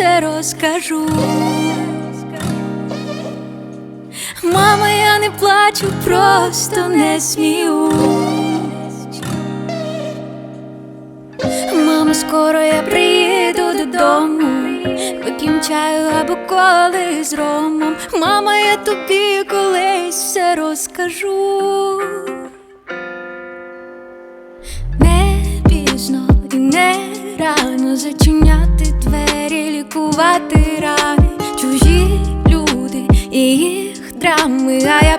все розкажу. Мама, я не плачу, просто не смію. Мама, скоро я приїду додому. Вип'єм чаю або коли з ромом. Мама, я тобі колись все розкажу. Двері, рани, чужі люди і їх драми, а я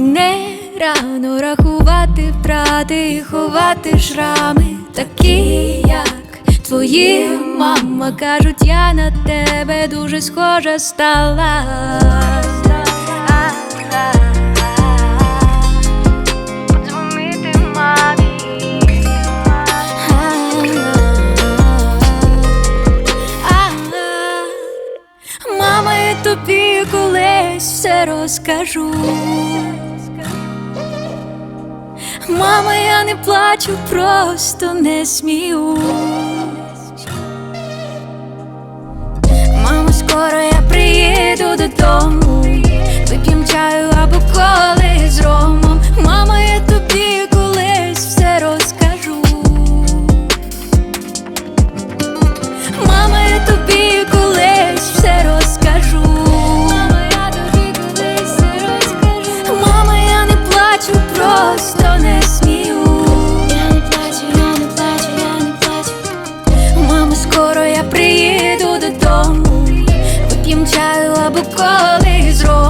і не рано рахувати втрати і ховати шрами, такі як твої мама кажуть, я на тебе дуже схожа стала. Тобі колись все розкажу. Мама, я не плачу, просто не сміюсь Мамо, скоро я приїду додому. Вип'єм чаю або коли приїду додому. Вип'єм чаю або коли з ромом. Мама,